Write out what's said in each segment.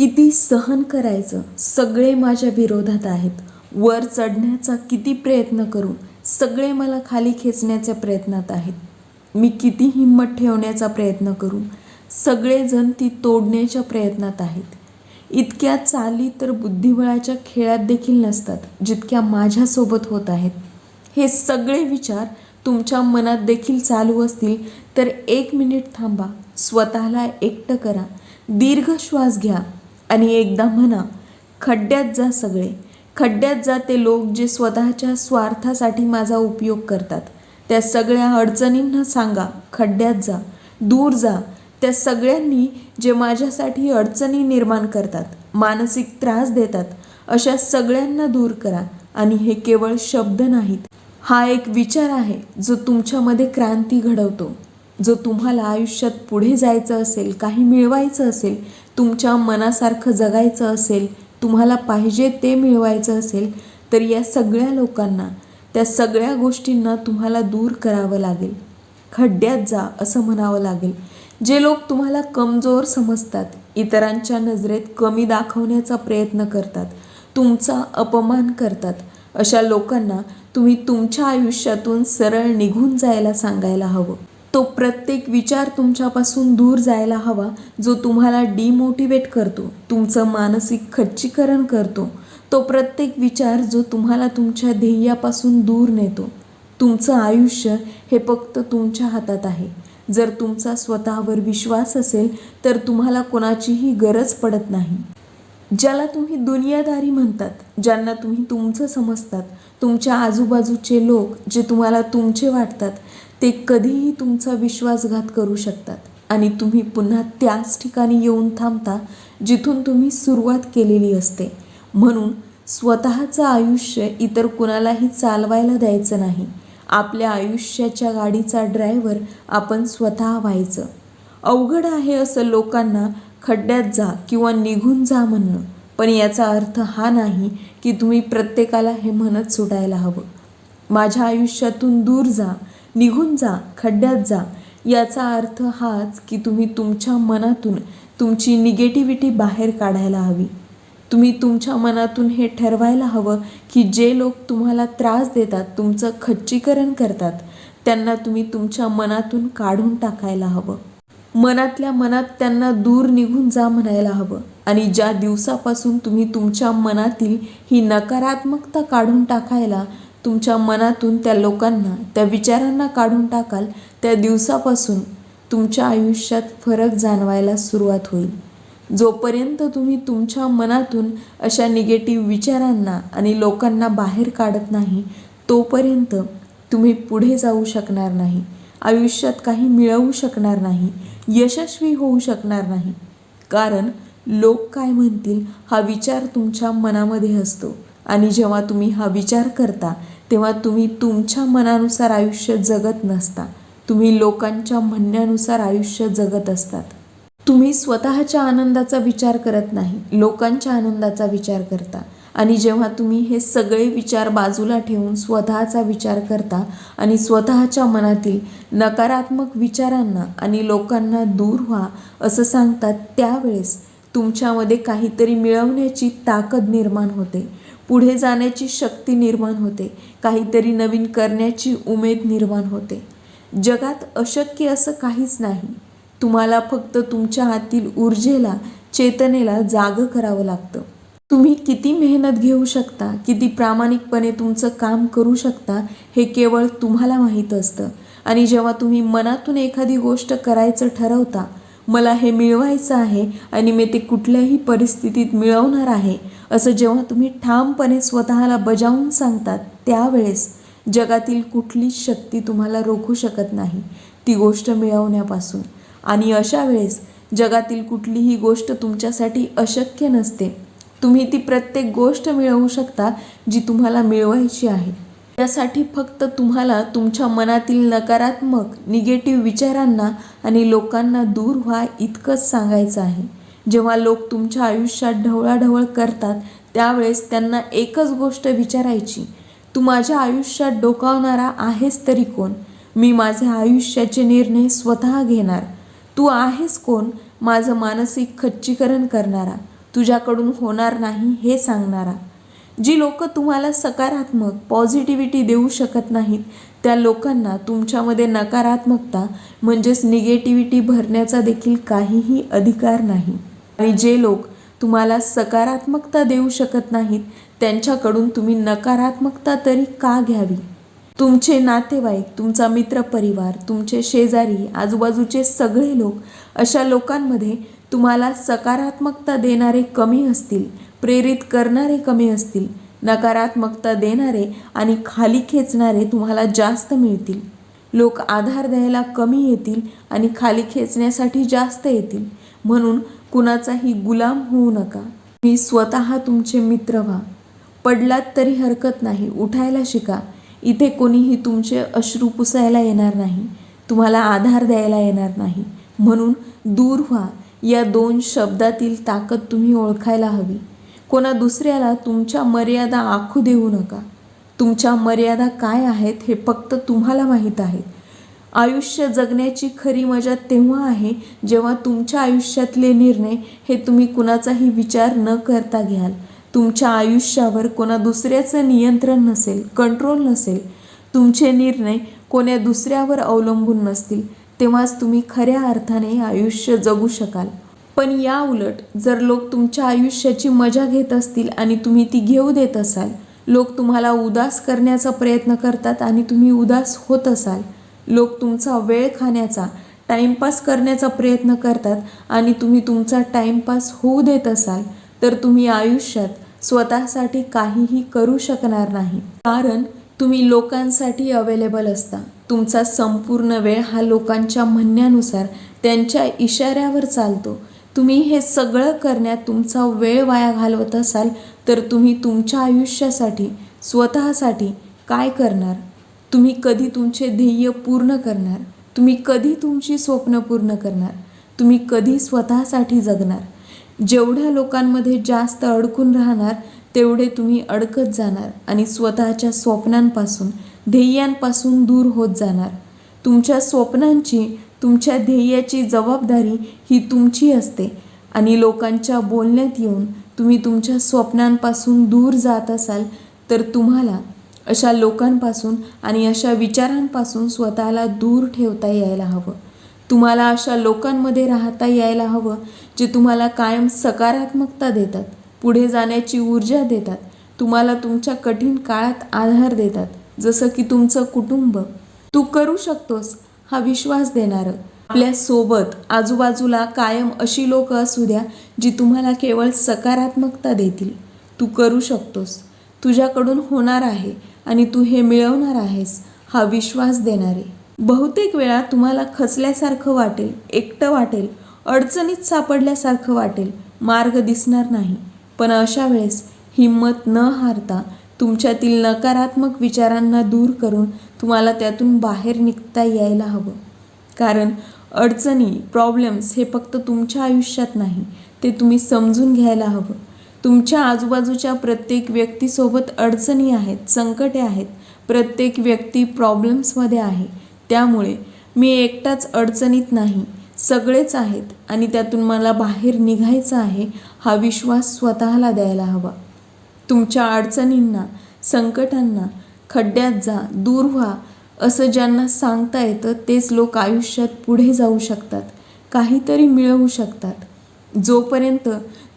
किती सहन करायचं? सगळे माझ्या विरोधात आहेत. वर चढण्याचा किती प्रयत्न करू सगळे मला खाली खेचण्याच्या प्रयत्नात आहेत. मी किती हिंमत ठेवण्याचा प्रयत्न करू सगळेजण ती तोडण्याच्या प्रयत्नात आहेत. इतक्या चाली तर बुद्धिबळाच्या खेळात देखील नसतात जितक्या माझ्यासोबत होत आहेत. हे सगळे विचार तुमच्या मनात देखील चालू असतील तर एक मिनिट थांबा. स्वतःला एकटं करा. दीर्घ श्वास घ्या. आणि एकदा म्हणा खड्ड्यात जा सगळे. खड्ड्यात जा ते लोक जे स्वतःच्या स्वार्थासाठी माझा उपयोग करतात. त्या सगळ्या अडचणींना सांगा खड्ड्यात जा. दूर जा. त्या सगळ्यांनी जे माझ्यासाठी अडचणी निर्माण करतात मानसिक त्रास देतात अशा सगळ्यांना दूर करा. आणि हे केवळ शब्द नाहीत. हा एक विचार आहे जो तुमच्यामध्ये क्रांती घडवतो. जो तुम्हाला आयुष्यात पुढे जायचं असेल काही मिळवायचं असेल तुमच्या मनासारखं जगायचं असेल तुम्हाला पाहिजे ते मिळवायचं असेल तर या सगळ्या लोकांना त्या सगळ्या गोष्टींना तुम्हाला दूर करावं लागेल. खड्ड्यात जा असं म्हणावं लागेल. जे लोक तुम्हाला कमजोर समजतात इतरांच्या नजरेत कमी दाखवण्याचा प्रयत्न करतात तुमचा अपमान करतात अशा लोकांना तुम्ही तुमच्या आयुष्यातून सरळ निघून जायला सांगायला हवं. तो प्रत्येक विचार तुमच्यापासून दूर जायला हवा जो तुम्हाला डिमोटिवेट करतो तुमचं मानसिक खच्चीकरण करतो. तो प्रत्येक विचार जो तुम्हाला तुमच्या ध्येयापासून दूर नेतो. तुमचं आयुष्य हे फक्त तुमच्या हातात आहे. जर तुमचा स्वतःवर विश्वास असेल तर तुम्हाला कोणाचीही गरज पडत नाही. ज्याला तुम्ही दुनियादारी म्हणतात ज्यांना तुम्ही तुमचं समजतात तुमच्या आजूबाजूचे लोक जे तुम्हाला तुमचे वाटतात ते कधीही तुमचा विश्वासघात करू शकतात. आणि तुम्ही पुन्हा त्याच ठिकाणी येऊन थांबता जिथून तुम्ही सुरुवात केलेली असते. म्हणून स्वतःचं आयुष्य इतर कुणालाही चालवायला द्यायचं नाही. आपल्या आयुष्याच्या गाडीचा ड्रायव्हर आपण स्वतः व्हायचं. अवघड आहे असं लोकांना खड्ड्यात जा किंवा निघून जा म्हणणं. पण याचा अर्थ हा नाही की तुम्ही प्रत्येकाला हे म्हणत सुटायला हवं. माझ्या आयुष्यातून दूर जा. निघून जा खड्ड्यात जा. याचा अर्थ हाच की तुम्ही तुमच्या मनातून तुमची निगेटिव्हिटी बाहेर काढायला हवी. तुम्ही तुमच्या मनातून हे ठरवायला हवं की जे लोक तुम्हाला त्रास देतात तुमचं खच्चीकरण करतात त्यांना तुम्ही तुमच्या मनातून काढून टाकायला हवं. मनातल्या मनात त्यांना दूर निघून जा म्हणायला हवं आणि ज्या दिवसापासून तुम्ही तुमच्या मनातील ही नकारात्मकता काढून टाकायला तुमच्या मनातून त्या लोकांना त्या विचारांना काढून टाकाल त्या दिवसापासून तुमच्या आयुष्यात फरक जाणवायला सुरुवात होईल. जोपर्यंत तुम्ही तुमच्या मनातून अशा निगेटिव्ह विचारांना आणि लोकांना बाहेर काढत नाही तोपर्यंत तुम्ही पुढे जाऊ शकणार नाही आयुष्यात काही मिळवू शकणार नाही यशस्वी होऊ शकणार नाही. कारण लोक काय म्हणतील हा विचार तुमच्या मनामध्ये असतो. आणि जेव्हा तुम्ही हा विचार करता तेव्हा तुम्ही तुमच्या मनानुसार आयुष्य जगत नसता. तुम्ही लोकांच्या म्हणण्यानुसार आयुष्य जगत असतात. तुम्ही स्वतःच्या आनंदाचा विचार करत नाही लोकांच्या आनंदाचा विचार करता. आणि जेव्हा तुम्ही हे सगळे विचार बाजूला ठेवून स्वतःचा विचार करता आणि स्वतःच्या मनातील नकारात्मक विचारांना आणि लोकांना दूर व्हा असं सांगतात त्यावेळेस तुमच्यामध्ये काहीतरी मिळवण्याची ताकद निर्माण होते. पुढे जाण्याची शक्ती निर्माण होते. काहीतरी नवीन करण्याची उमेद निर्माण होते. जगात अशक्य असं काहीच नाही. तुम्हाला फक्त तुमच्या आतील ऊर्जेला चेतनेला जागं करावं लागतं. तुम्ही किती मेहनत घेऊ शकता किती प्रामाणिकपणे तुमचं काम करू शकता हे केवळ तुम्हाला माहीत असतं. आणि जेव्हा तुम्ही मनातून एखादी गोष्ट करायचं ठरवता मला हे मिळवायचं आहे आणि मी ते कुठल्याही परिस्थितीत मिळवणार आहे असं जेव्हा तुम्ही ठामपणे स्वतःला बजावून सांगतात त्यावेळेस जगातील कुठलीच शक्ती तुम्हाला रोखू शकत नाही ती गोष्ट मिळवण्यापासून. आणि अशा वेळेस जगातील कुठलीही गोष्ट तुमच्यासाठी अशक्य नसते. तुम्ही ती प्रत्येक गोष्ट मिळवू शकता जी तुम्हाला मिळवायची आहे. त्यासाठी फक्त तुम्हाला तुमच्या मनातील नकारात्मक निगेटिव्ह विचारांना आणि लोकांना दूर व्हा इतकंच सांगायचं आहे. जेव्हा लोक तुमच्या आयुष्यात ढवळाढवळ करतात त्यावेळेस त्यांना एकच गोष्ट विचारायची तू माझ्या आयुष्यात डोकावणारा आहेस तरी कोण? मी माझ्या आयुष्याचे निर्णय स्वतः घेणार. तू आहेस कोण? माझं मानसिक खच्चीकरण करणारा. तुझ्याकडून होणार नाही हे सांगणारा. जी लोक तुम्हाला सकारात्मक पॉझिटिव्हिटी देऊ शकत नाहीत त्या लोकांना तुमच्यामध्ये नकारात्मकता म्हणजेच निगेटिव्हिटी भरण्याचा देखील काहीही अधिकार नाही. आणि जे लोक तुम्हाला सकारात्मकता देऊ शकत नाहीत त्यांच्याकडून तुम्ही नकारात्मकता तरी का घ्यावी? तुमचे नातेवाईक तुमचा मित्रपरिवार तुमचे शेजारी आजूबाजूचे सगळे लोक अशा लोकांमध्ये तुम्हाला सकारात्मकता देणारे कमी असतील प्रेरित करणारे कमी असतील नकारात्मकता देणारे आणि खाली खेचणारे तुम्हाला जास्त मिळतील. लोक आधार द्यायला कमी येतील आणि खाली खेचण्यासाठी जास्त येतील. म्हणून कुणाचाही गुलाम होऊ नका. मी स्वतः तुमचे मित्र व्हा. पडलात तरी हरकत नाही उठायला शिका. इथे कोणीही तुमचे अश्रू पुसायला येणार नाही. तुम्हाला आधार द्यायला येणार नाही. म्हणून दूर व्हा. या दोन शब्दातील ताकद तुम्ही ओळखायला हवी. कोणा दुसऱ्याला तुमच्या मर्यादा आखू देऊ नका. तुमच्या मर्यादा काय आहेत हे फक्त तुम्हाला माहीत आहे आयुष्य जगण्याची खरी मजा तेव्हा आहे जेव्हा तुमच्या आयुष्यातले निर्णय हे तुम्ही कुणाचाही विचार न करता घ्याल. तुमच्या आयुष्यावर कोणा दुसऱ्याचं नियंत्रण नसेल कंट्रोल नसेल तुमचे निर्णय कोण्या दुसऱ्यावर अवलंबून नसतील तेव्हाच तुम्ही खऱ्या अर्थाने आयुष्य जगू शकाल. पण या उलट जर लोक तुमच्या आयुष्याची मजा घेत असतील आणि तुम्ही ती घेऊ देत असाल लोक तुम्हाला उदास करण्याचा प्रयत्न करतात आणि तुम्ही उदास होत असाल लोक तुमचा वेळ खाण्याचा टाईमपास करण्याचा प्रयत्न करतात आणि तुम्ही तुमचा टाईमपास होऊ देत असाल तर तुम्ही आयुष्यात स्वतःसाठी काहीही करू शकणार नाही. कारण तुम्ही लोकांसाठी अवेलेबल असता. तुमचा संपूर्ण वेळ हा लोकांच्या म्हणण्यानुसार त्यांच्या इशाऱ्यावर चालतो. तुम्ही हे सगळं करण्यात तुमचा वेळ वाया घालवत असाल तर तुम्ही तुमच्या आयुष्यासाठी स्वतःसाठी काय करणार? तुम्ही कधी तुमचे ध्येय पूर्ण करणार? तुम्ही कधी तुमची स्वप्न पूर्ण करणार? तुम्ही कधी स्वतःसाठी जगणार? जेवढ्या लोकांमध्ये जास्त अडकून राहणार तेवढे तुम्ही अडकत जाणार आणि स्वतःच्या स्वप्नांपासून ध्येयांपासून दूर होत जाणार. तुमच्या स्वप्नांची तुमच्या ध्येयाची जबाबदारी ही तुमची असते आणि लोकांच्या बोलण्यात येऊन तुम्ही तुमच्या स्वप्नांपासून दूर जात असाल तर तुम्हाला अशा लोकांपासून आणि अशा विचारांपासून स्वतःला दूर ठेवता यायला हवं. तुम्हाला अशा लोकांमध्ये राहता यायला हवं जे तुम्हाला कायम सकारात्मकता देतात पुढे जाण्याची ऊर्जा देतात तुम्हाला तुमच्या कठीण काळात आधार देतात जसं की तुमचं कुटुंब. तू करू शकतोस हा विश्वास देणारं. आपल्यासोबत आजूबाजूला कायम अशी लोक असू द्या जी तुम्हाला केवळ सकारात्मकता देतील. तू करू शकतोस. तुझ्याकडून होणार आहे. आणि तू हे मिळवणार आहेस हा विश्वास देणारे. बहुतेक वेळा तुम्हाला खचल्यासारखं वाटेल एकटं वाटेल अडचणीत सापडल्यासारखं वाटेल मार्ग दिसणार नाही. पण अशा वेळेस हिंमत न हारता तुमच्यातील नकारात्मक विचारांना दूर करून तुम्हाला त्यातून बाहेर निघता यायला हवं. कारण अडचणी प्रॉब्लेम्स हे फक्त तुमच्या आयुष्यात नाही ते तुम्ही समजून घ्यायला हवं. तुमच्या आजूबाजूच्या प्रत्येक व्यक्तीसोबत अडचणी आहेत संकटे आहेत. प्रत्येक व्यक्ती प्रॉब्लेम्समध्ये आहे. त्यामुळे मी एकटाच अडचणीत नाही. सगळेच आहेत आणि त्यातून मला बाहेर निघायचं आहे हा विश्वास स्वतःला द्यायला हवा. तुमच्या अडचणींना संकटांना खड्ड्यात जा दूर व्हा असं ज्यांना सांगता येतं तेच लोक आयुष्यात पुढे जाऊ शकतात. काहीतरी मिळवू शकतात. जोपर्यंत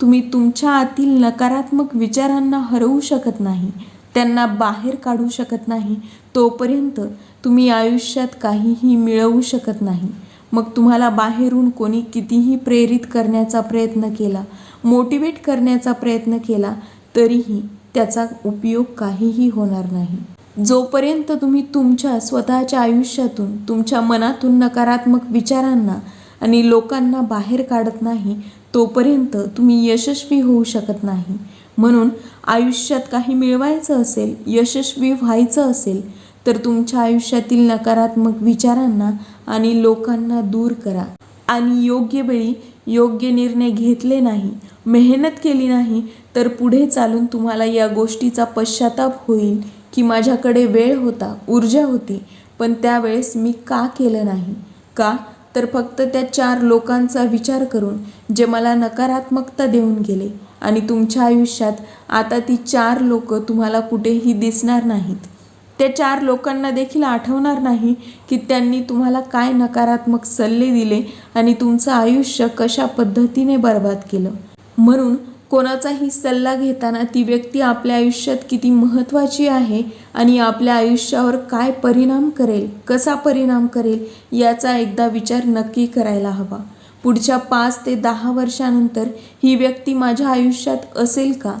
तुम्ही तुमच्या आतील नकारात्मक विचारांना हरवू शकत नाही त्यांना बाहेर काढू शकत नाही तोपर्यंत तुम्ही आयुष्यात काहीही मिळवू शकत नाही. मग तुम्हाला बाहेरून कोणी कितीही प्रेरित करण्याचा प्रयत्न केला मोटिवेट करण्याचा प्रयत्न केला तरीही त्याचा उपयोग काहीही होणार नाही. जोपर्यंत तुम्ही तुमच्या स्वतःच्या आयुष्यातून तुमच्या मनातून नकारात्मक विचारांना आणि लोकांना बाहेर काढत नाही तोपर्यंत तुम्ही यशस्वी होऊ शकत नाही. म्हणून आयुष्यात काही मिळवायचं असेल यशस्वी व्हायचं असेल तर तुमच्या आयुष्यातील नकारात्मक विचारांना आणि लोकांना दूर करा. आणि योग्य वेळी योग्य निर्णय घेतले नाही मेहनत केली नाही तर पुढे चालून तुम्हाला या गोष्टीचा पश्चाताप होईल की माझ्याकडे वेळ होता ऊर्जा होती पण त्यावेळेस मी का केलं नाही? का? तर फक्त त्या चार लोकांचा विचार करून जे मला नकारात्मकता देऊन गेले आणि तुमच्या आयुष्यात आता ती चार लोक तुम्हाला कुठेही दिसणार नाहीत. त्या चार लोकांना देखील आठवणार नाही की त्यांनी तुम्हाला काय नकारात्मक सल्ले दिले आणि तुमचं आयुष्य कशा पद्धतीने बर्बाद केलं. म्हणून कोणाचाही सल्ला घेताना ती व्यक्ती आपल्या आयुष्यात किती महत्त्वाची आहे आणि आपल्या आयुष्यावर काय परिणाम करेल कसा परिणाम करेल याचा एकदा विचार नक्की करायला हवा. पुढच्या पाच ते दहा वर्षानंतर ही व्यक्ती माझ्या आयुष्यात असेल का?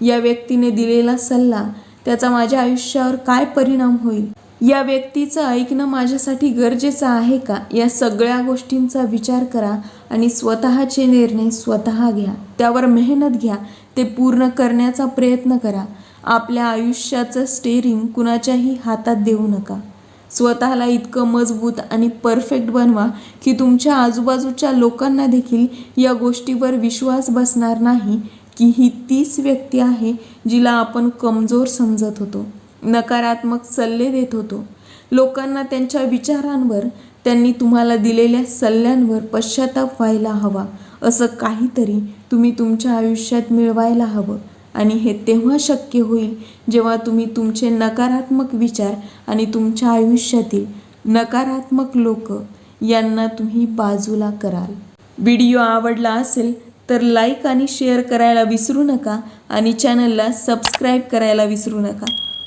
या व्यक्तीने दिलेला सल्ला त्याचा माझ्या आयुष्यावर काय परिणाम होईल? या व्यक्तीचं ऐकणं माझ्यासाठी गरजेचं आहे का? या सगळ्या गोष्टींचा विचार करा आणि स्वतःचे निर्णय स्वतः घ्या. त्यावर मेहनत घ्या. ते पूर्ण करण्याचा प्रयत्न करा. आपल्या आयुष्याचं स्टेरिंग कुणाच्याही हातात देऊ नका. स्वतःला इतकं मजबूत आणि परफेक्ट बनवा की तुमच्या आजूबाजूच्या लोकांना देखील या गोष्टीवर विश्वास बसणार नाही की ही तीच व्यक्ती आहे जिला आपण कमजोर समजत होतो. नकारात्मक सल्ले देत होतो. लोकांना त्यांच्या विचारांवर त्यांनी तुम्हाला दिलेल्या सल्ल्यांवर पश्चाताप व्हायला हवा असं काहीतरी तुम्ही तुमच्या आयुष्यात मिळवायला हवं. आणि हे तेव्हा शक्य होईल जेव्हा तुम्ही तुमचे नकारात्मक विचार आणि तुमच्या आयुष्यातील नकारात्मक लोक यांना तुम्ही बाजूला कराल. व्हिडिओ आवडला असेल तर लाईक आणि शेअर करायला विसरू नका आणि चॅनलला सबस्क्राईब करायला विसरू नका.